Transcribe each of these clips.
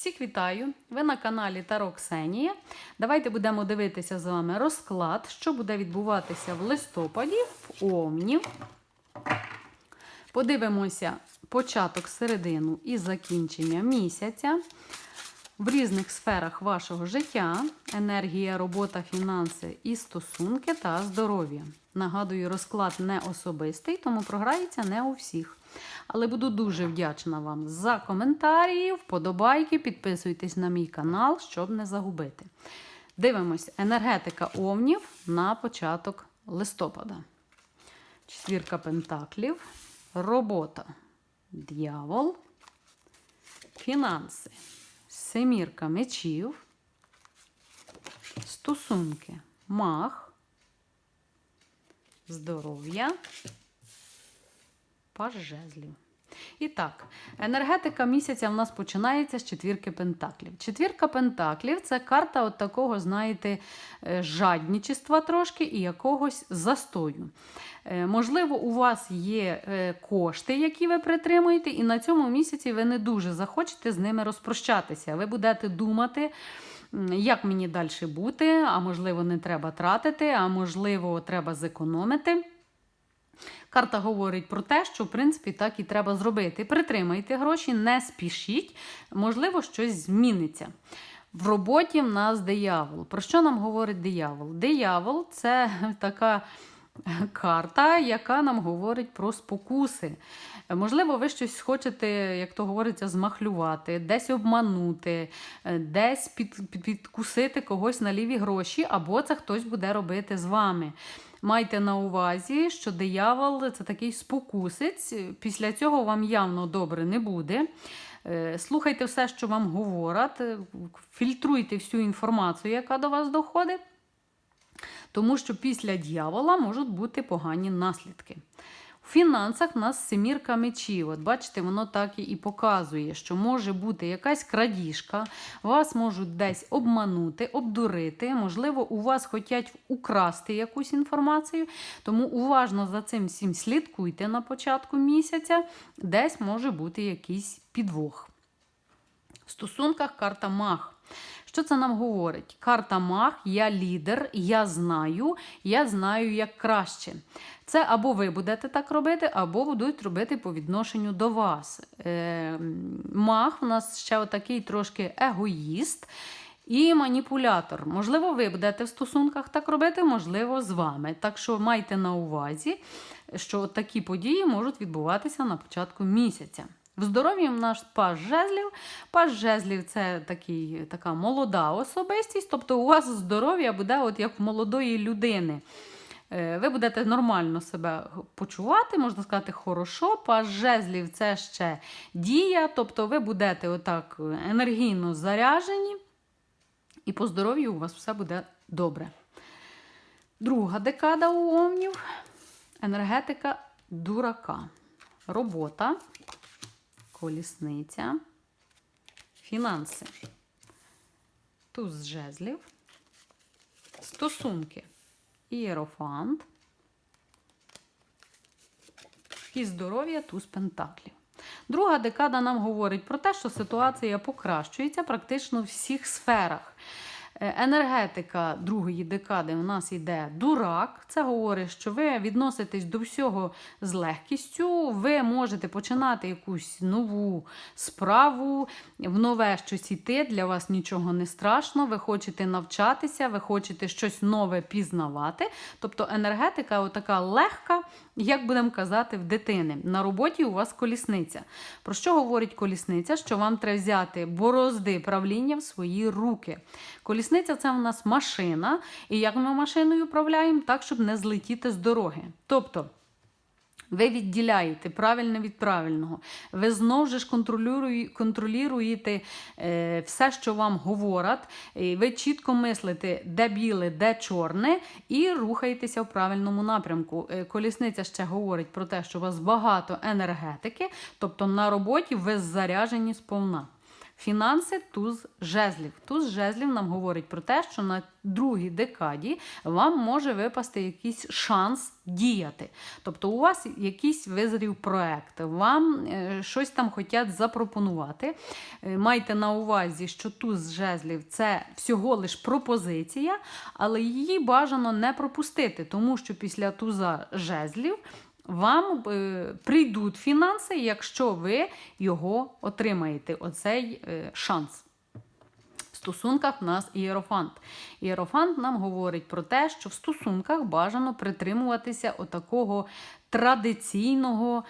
Всіх вітаю! Ви на каналі Таро Ксенія. Давайте будемо дивитися з вами розклад, що буде відбуватися в листопаді в Омні. Подивимося початок, середину і закінчення місяця в різних сферах вашого життя: енергія, робота, фінанси і стосунки та здоров'я. Нагадую, розклад не особистий, тому програється не у всіх. Але буду дуже вдячна вам за коментарі, вподобайки. Підписуйтесь на мій канал, щоб не загубити. Дивимось, енергетика овнів на початок листопада. Четвірка пентаклів, робота, дьявол, фінанси, семірка мечів, стосунки, мах, здоров'я, паж жезлів. І так, енергетика місяця в нас починається з четвірки пентаклів. Четвірка пентаклів це карта от такого, знаєте, е, жаднічества трошки і якогось застою. Е, Можливо, у вас є е, кошти, які ви притримуєте, і на цьому місяці ви не дуже захочете з ними розпрощатися. Ви будете думати. Як мені далі бути, а можливо, не треба тратити, а можливо, треба зекономити. Карта говорить про те, що в принципі так і треба зробити. Притримайте гроші, не спішіть, можливо, щось зміниться. В роботі в нас диявол. Про що нам говорить диявол? Диявол це така карта, яка нам говорить про спокуси. Можливо, ви щось хочете, як то говориться, змахлювати, десь обманути, е, десь під, під, підкусити когось на ліві гроші, або це хтось буде робити з вами. Майте на увазі, що диявол це такий спокусець. Після цього вам явно добре не буде. Е, Слухайте все, що вам говорять, е, фільтруйте всю інформацію, яка до вас доходить, тому що після дьявола можуть бути погані наслідки. У фінансах в нас семірка мечів. От бачите, воно так і показує, що може бути якась крадіжка, вас можуть десь обманути, обдурити. Можливо, у вас хочуть украсти якусь інформацію. Тому уважно за цим всім слідкуйте на початку місяця, десь може бути якийсь підвох. В стосунках карта Мах. Що це нам говорить? Карта Мах, я лідер, я знаю, я знаю як краще. Це або ви будете так робити, або будуть робити по відношенню до вас. Е, Мах у нас ще отакий трошки егоїст. І маніпулятор. Можливо, ви будете в стосунках так робити, можливо, з вами. Так що майте на увазі, що такі події можуть відбуватися на початку місяця. В здоров'ї в нас паж жезлів. Паж жезлів це такий, така молода особистість, тобто у вас здоров'я буде от як в молодої людини. Е, Ви будете нормально себе почувати, можна сказати, хорошо. Паж жезлів це ще дія, тобто ви будете отак енергійно заряжені, і по здоров'ю у вас все буде добре. Друга декада у овнів енергетика дурака. Робота, колісниця, фінанси, туз жезлів, стосунки, ієрофант. І здоров'я туз пентаклів. Друга декада нам говорить про те, що ситуація покращується практично в всіх сферах. Е, Енергетика другої декади у нас йде дурак. Це говорить, що ви відноситесь до всього з легкістю. Ви можете починати якусь нову справу, в нове щось іти. Для вас нічого не страшно. Ви хочете навчатися, ви хочете щось нове пізнавати. Тобто енергетика отака легка, як будемо казати, в дитини. На роботі у вас колісниця. Про що говорить колісниця? Що вам треба взяти борозди правління в свої руки. Колісниця це у нас машина, і як ми машиною управляємо, так, щоб не злетіти з дороги. Тобто. Ви відділяєте правильне від правильного. Ви знову ж контролює- контролюєте е, все, що вам говорять. Ви чітко мислите, де біле, де чорне, і рухаєтеся в правильному напрямку. Е, колісниця ще говорить про те, що у вас багато енергетики, тобто на роботі ви заряжені сповна. Фінанси туз жезлів. Туз жезлів нам говорить про те, що на другій декаді вам може випасти якийсь шанс діяти. Тобто у вас якийсь визрів проект, вам е, щось там хочуть запропонувати. Е, Майте на увазі, що туз жезлів це всього лиш пропозиція, але її бажано не пропустити, тому що після туза жезлів вам е, прийдуть фінанси, якщо ви його отримаєте, оцей е, шанс. В стосунках в нас ієрофант. Ієрофант нам говорить про те, що в стосунках бажано притримуватися отакого традиційного.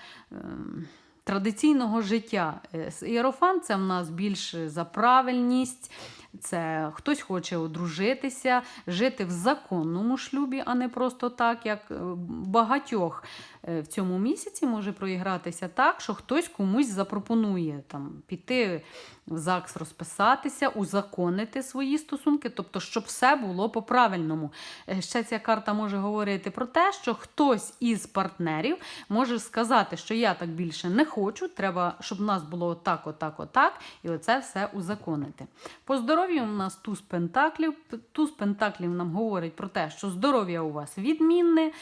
Традиційного життя. Е, це в нас більш за правильність, це хтось хоче одружитися, жити в законному шлюбі, а не просто так, як е, багатьох е, в цьому місяці може проігратися так, що хтось комусь запропонує там піти в ЗАГС розписатися, узаконити свої стосунки, тобто, щоб все було по-правильному. Е, Ще ця карта може говорити про те, що хтось із партнерів може сказати, що я так більше не хочу, треба, щоб в нас було отак, отак, отак, і оце все узаконити. По здоров'ю у нас туз пентаклів. Туз пентаклів нам говорить про те, що здоров'я у вас відмінне,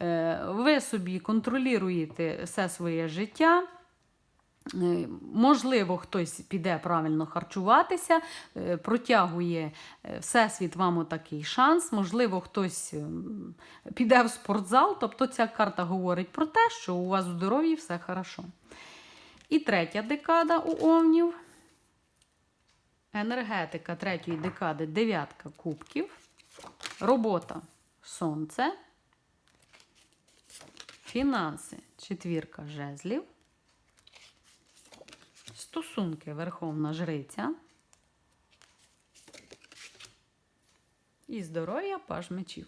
е, ви собі контролюєте все своє життя. Е, Можливо, хтось піде правильно харчуватися, е, протягує Всесвіт вам отакий шанс. Можливо, хтось ем, піде в спортзал. Тобто ця карта говорить про те, що у вас в здоров'ї все хорошо. І третя декада у Овнів. Енергетика третьої декади дев'ятка кубків. Робота сонце. Фінанси четвірка жезлів. Стосунки Верховна Жриця. І здоров'я паж мечів.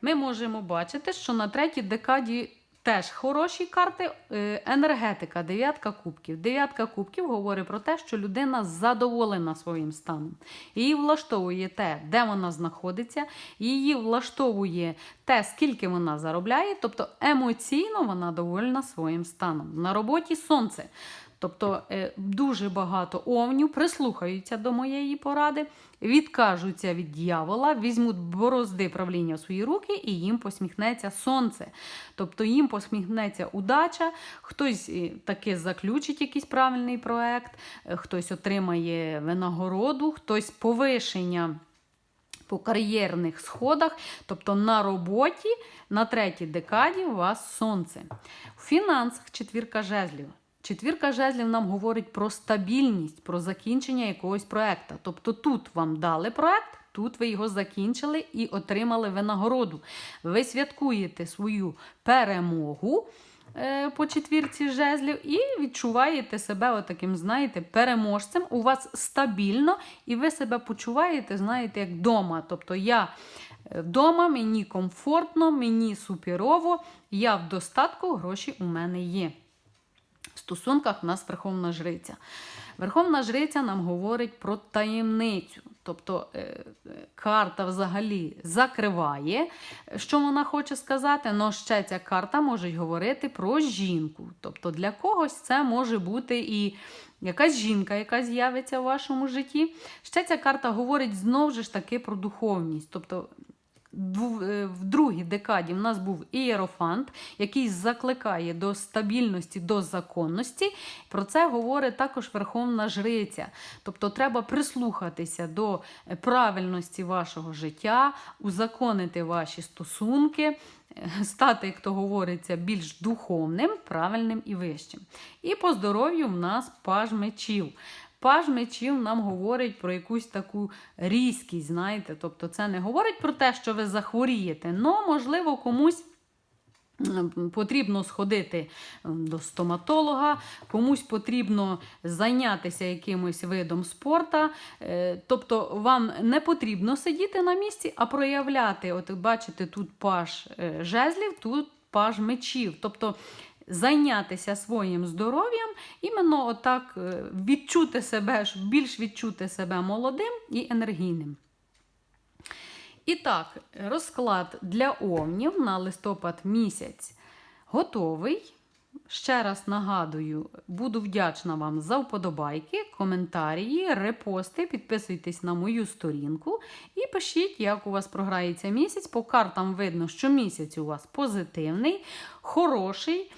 Ми можемо бачити, що на третій декаді теж хороші карти. Е, Енергетика, дев'ятка кубків. Дев'ятка кубків говорить про те, що людина задоволена своїм станом. Її влаштовує те, де вона знаходиться, її влаштовує те, скільки вона заробляє, тобто емоційно вона довольна своїм станом. На роботі сонце. Тобто е, дуже багато овнів прислухаються до моєї поради, відкажуться від дьявола, візьмуть борозди правління в свої руки і їм посміхнеться сонце. Тобто їм посміхнеться удача, хтось е, таки заключить якийсь правильний проект, е, хтось отримає винагороду, хтось повишення. По кар'єрних сходах, тобто на роботі, на третій декаді у вас сонце. У фінансах четвірка жезлів. Четвірка жезлів нам говорить про стабільність, про закінчення якогось проекту. Тобто тут вам дали проект, тут ви його закінчили і отримали винагороду. Ви святкуєте свою перемогу е, по четвірці жезлів і відчуваєте себе отаким, знаєте, переможцем. У вас стабільно, і ви себе почуваєте, знаєте, як вдома. Тобто я вдома, мені комфортно, мені суперово, я в достатку, гроші у мене є. В стосунках в нас Верховна Жриця. Верховна Жриця нам говорить про таємницю. Тобто е, е, карта взагалі закриває, що вона хоче сказати, але ще ця карта може говорити про жінку. Тобто для когось це може бути і якась жінка, яка з'явиться в вашому житті. Ще ця карта говорить знову ж таки про духовність. Тобто в другій декаді в нас був ієрофант, який закликає до стабільності, до законності. Про це говорить також Верховна Жриця. Тобто треба прислухатися до е, правильності вашого життя, узаконити ваші стосунки, е, стати, як то говориться, більш духовним, правильним і вищим. І по здоров'ю в нас паж мечів. Паж мечів нам говорить про якусь таку різкість, знаєте. Тобто це не говорить про те, що ви захворієте, але, можливо, комусь. Потрібно сходити до стоматолога, комусь потрібно зайнятися якимось видом спорту. Е, Тобто вам не потрібно сидіти на місці, а проявляти. От бачите, тут паж е, жезлів, тут паж мечів. Тобто зайнятися своїм здоров'ям, іменно отак е, відчути себе, більш відчути себе молодим і енергійним. І так, розклад для овнів на листопад місяць готовий. Ще раз нагадую, буду вдячна вам за вподобайки, коментарі, репости. Підписуйтесь на мою сторінку і пишіть, як у вас програється місяць. По картам видно, що місяць у вас позитивний, хороший.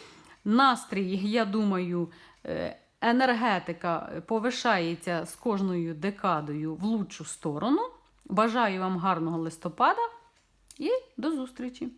Настрій, я думаю, е, енергетика повишається з кожною декадою в лучшу сторону. Бажаю вам гарного листопада і до зустрічі!